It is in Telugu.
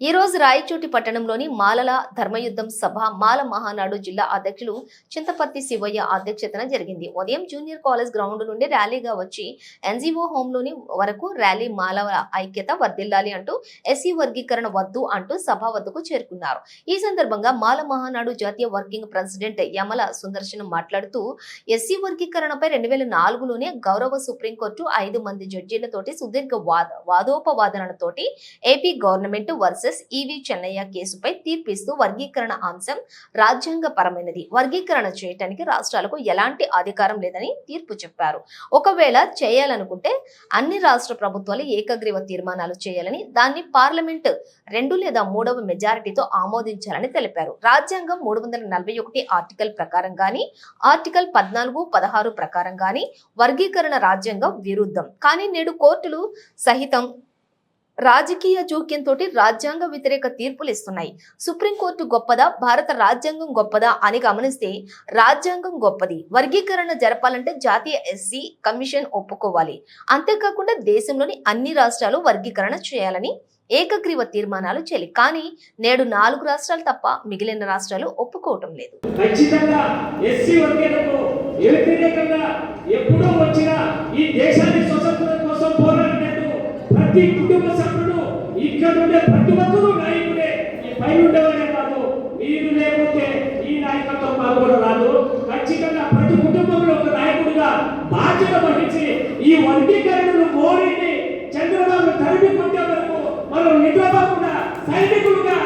ఈ రోజు రాయచోటి పట్టణంలోని మాలల ధర్మయుద్ధం సభ మాల మహానాడు జిల్లా అధ్యక్షులు చింతపర్తి శివయ్య అధ్యక్షతన జరిగింది. ఉదయం జూనియర్ కాలేజ్ గ్రౌండ్ నుండి ర్యాలీగా వచ్చి ఎన్జిఓ హోంలోని వరకు ర్యాలీ మాలవ ఐక్యత వర్ధిల్లాలి అంటూ ఎస్సీ వర్గీకరణ వద్దు అంటూ సభ వద్దకు చేరుకున్నారు. ఈ సందర్భంగా మాల మహానాడు జాతీయ వర్కింగ్ ప్రెసిడెంట్ యమల సుందర్శన్ మాట్లాడుతూ ఎస్సీ వర్గీకరణపై రెండు వేల నాలుగులోనే గౌరవ సుప్రీంకోర్టు ఐదు మంది జడ్జీలతోటి సుదీర్ఘ వాద వాదోపవాదనలతోటి AP government versus E V Chennaiah కేసుపై తీర్పిస్తూ వర్గీకరణ అంశం రాజ్యాంగపరమైనది. వర్గీకరణ చేయటానికి రాష్ట్రాలకు ఎలాంటి అధికారం లేదని తీర్పు చెప్పారు. ఒకవేళ చేయాలనుకుంటే అన్ని రాష్ట్ర ప్రభుత్వాలు ఏకగ్రీవ తీర్మానాలు చేయాలని దాన్ని పార్లమెంట్ రెండు లేదా మూడవ మెజారిటీతో ఆమోదించాలని తెలిపారు. రాజ్యాంగం మూడు వందల నలభై ఒకటి ఆర్టికల్ ప్రకారం గాని ఆర్టికల్ పద్నాలుగు పదహారు ప్రకారం గాని వర్గీకరణ రాజ్యాంగం విరుద్ధం. కానీ నేడు కోర్టులు సహితం రాజకీయ జోక్యంతో రాజ్యాంగ వ్యతిరేక తీర్పులు ఇస్తున్నాయి. సుప్రీంకోర్టు గొప్పదా? భారత రాజ్యాంగం గొప్పదా అని గమనిస్తే రాజ్యాంగం గొప్పది. వర్గీకరణ జరపాలంటే జాతీయ ఎస్సీ కమిషన్ ఒప్పుకోవాలి. అంతేకాకుండా దేశంలోని అన్ని రాష్ట్రాలు వర్గీకరణ చేయాలని ఏకగ్రీవ తీర్మానాలు చేయాలి. కానీ నేడు నాలుగు రాష్ట్రాలు తప్ప మిగిలిన రాష్ట్రాలు ఒప్పుకోవటం లేదు. ఖచ్చితంగా ఎస్సీ వర్గీకరణకు వ్యతిరేకంగా ఎప్పుడో వచ్చిన ఈ దేశాన్ని ప్రతి కుటుంబ సభ్యుడు ఇక్కడ ఉండే ప్రతి ఒక్కరూ నాయకుడే. ఈ పైన ఉండేవారే కాదు మీరు లేకపోతే ఈ నాయకత్వం మాకు రాదు. ఖచ్చితంగా ప్రతి కుటుంబంలో ఒక నాయకుడిగా బాధ్యత వహించి ఈ వర్గీకరణను మోడీని చంద్రబాబు తరిమి కొట్టే వరకు మనం నిద్రపోకుండా సైనికులుగా